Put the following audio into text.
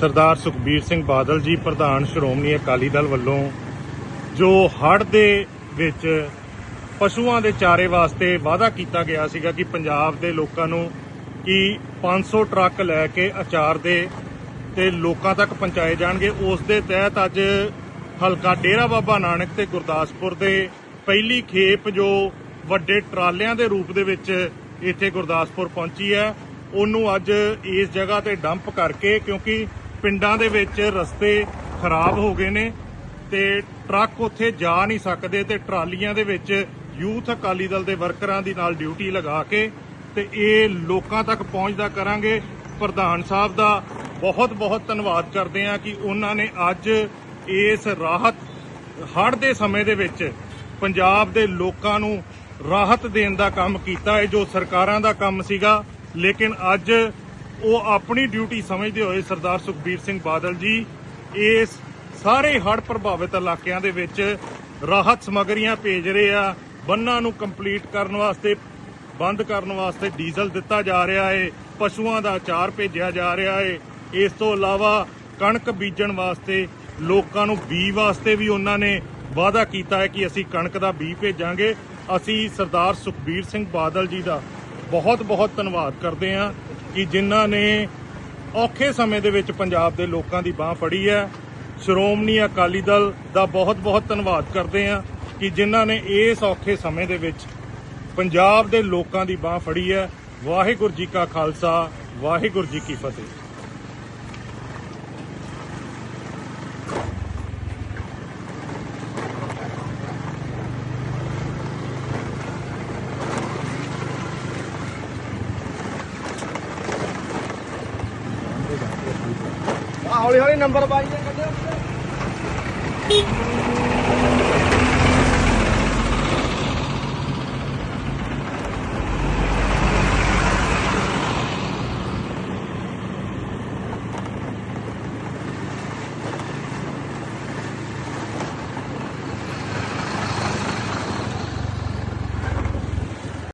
ਸਰਦਾਰ ਸੁਖਬੀਰ ਸਿੰਘ ਬਾਦਲ ਜੀ, ਪ੍ਰਧਾਨ ਸ਼੍ਰੋਮਣੀ ਅਕਾਲੀ ਦਲ ਵੱਲੋਂ, ਜੋ ਹੜ੍ਹ ਦੇ ਵਿੱਚ ਪਸ਼ੂਆਂ ਦੇ ਚਾਰੇ ਵਾਸਤੇ ਵਾਅਦਾ ਕੀਤਾ ਗਿਆ ਸੀਗਾ ਕਿ ਪੰਜਾਬ ਦੇ ਲੋਕਾਂ ਨੂੰ ਕਿ 500 ਟਰੱਕ ਲੈ ਕੇ ਅਚਾਰ ਦੇ ਤੇ ਲੋਕਾਂ ਤੱਕ ਪਹੁੰਚਾਏ ਜਾਣਗੇ। ਉਸ ਦੇ ਤਹਿਤ ਅੱਜ ਹਲਕਾ ਡੇਰਾ ਬਾਬਾ ਨਾਨਕ ਤੇ ਗੁਰਦਾਸਪੁਰ ਦੇ ਪਹਿਲੀ ਖੇਪ ਜੋ ਵੱਡੇ ਟਰਾਲਿਆਂ ਦੇ ਰੂਪ ਦੇ ਵਿੱਚ ਇੱਥੇ ਗੁਰਦਾਸਪੁਰ ਪਹੁੰਚੀ ਹੈ, ਉਹਨੂੰ ਅੱਜ ਇਸ ਜਗ੍ਹਾ ਤੇ ਡੰਪ ਕਰਕੇ ਕਿਉਂਕਿ ਪਿੰਡਾਂ ਦੇ ਵਿੱਚ ਰਸਤੇ ਖਰਾਬ ਹੋ ਗਏ ਨੇ ਤੇ ਟਰੱਕ ਉੱਥੇ ਜਾ ਨਹੀਂ ਸਕਦੇ ਤੇ ਟਰਾਲੀਆਂ ਦੇ ਵਿੱਚ ਯੂਥ ਅਕਾਲੀ ਦਲ ਦੇ ਵਰਕਰਾਂ ਦੀ ਨਾਲ ਡਿਊਟੀ ਲਗਾ ਕੇ ਤੇ ਇਹ ਲੋਕਾਂ ਤੱਕ ਪਹੁੰਚਦਾ ਕਰਾਂਗੇ। ਪ੍ਰਧਾਨ ਸਾਹਿਬ ਦਾ ਬਹੁਤ ਬਹੁਤ ਧੰਨਵਾਦ ਕਰਦੇ ਹਾਂ ਕਿ ਉਹਨਾਂ ਨੇ ਅੱਜ ਇਸ ਰਾਹਤ ਹੜ੍ਹ ਦੇ ਸਮੇਂ ਦੇ ਵਿੱਚ ਪੰਜਾਬ ਦੇ ਲੋਕਾਂ ਨੂੰ ਰਾਹਤ ਦੇਣ ਦਾ ਕੰਮ ਕੀਤਾ। ਹੈ ਜੋ ਸਰਕਾਰਾਂ ਦਾ ਕੰਮ ਸੀਗਾ, ਲੇਕਿਨ ਅੱਜ ਉਹ ਆਪਣੀ ਡਿਊਟੀ ਸਮਝਦੇ ਹੋਏ ਸਰਦਾਰ ਸੁਖਬੀਰ ਸਿੰਘ ਬਾਦਲ ਜੀ ਇਸ ਸਾਰੇ ਹੜ੍ਹ ਪ੍ਰਭਾਵਿਤ ਇਲਾਕਿਆਂ ਦੇ ਵਿੱਚ ਰਾਹਤ ਸਮੱਗਰੀਆਂ ਭੇਜ ਰਹੇ ਆ, ਬੰਨਾਂ ਨੂੰ ਕੰਪਲੀਟ ਕਰਨ ਵਾਸਤੇ, ਬੰਦ ਕਰਨ ਵਾਸਤੇ ਡੀਜ਼ਲ ਦਿੱਤਾ ਜਾ ਰਿਹਾ ਹੈ ਪਸ਼ੂਆਂ ਦਾ ਆਚਾਰ ਭੇਜਿਆ ਜਾ ਰਿਹਾ ਹੈ ਇਸ ਤੋਂ ਇਲਾਵਾ ਕਣਕ ਬੀਜਣ ਵਾਸਤੇ ਲੋਕਾਂ ਨੂੰ ਬੀ ਵਾਸਤੇ ਵੀ ਉਹਨਾਂ ਨੇ ਵਾਅਦਾ ਕੀਤਾ ਹੈ ਕਿ ਅਸੀਂ ਕਣਕ ਦਾ ਬੀ ਭੇਜਾਂਗੇ। ਅਸੀਂ ਸਰਦਾਰ ਸੁਖਬੀਰ ਸਿੰਘ ਬਾਦਲ ਜੀ ਦਾ ਬਹੁਤ ਬਹੁਤ ਧੰਨਵਾਦ ਕਰਦੇ ਹਾਂ। ਕਿ ਜਿਨ੍ਹਾਂ ਨੇ ਔਖੇ ਸਮੇਂ ਦੇ ਵਿੱਚ ਪੰਜਾਬ ਦੇ ਲੋਕਾਂ ਦੀ ਬਾਹ ਫੜੀ ਹੈ। ਸ਼੍ਰੋਮਣੀ ਅਕਾਲੀ ਦਲ ਦਾ ਬਹੁਤ ਬਹੁਤ ਧੰਨਵਾਦ ਕਰਦੇ ਹਾਂ ਕਿ ਜਿਨ੍ਹਾਂ ਨੇ ਇਸ ਔਖੇ ਸਮੇਂ ਦੇ ਵਿੱਚ ਪੰਜਾਬ ਦੇ ਲੋਕਾਂ ਦੀ ਬਾਹ ਫੜੀ ਹੈ। ਵਾਹਿਗੁਰੂ ਜੀ ਕਾ ਖਾਲਸਾ, ਵਾਹਿਗੁਰੂ ਜੀ ਕੀ ਫਤਿਹ। ਹੌਲੀ ਹੌਲੀ ਨੰਬਰ ਪਾਈ ਕੱਢਿਓ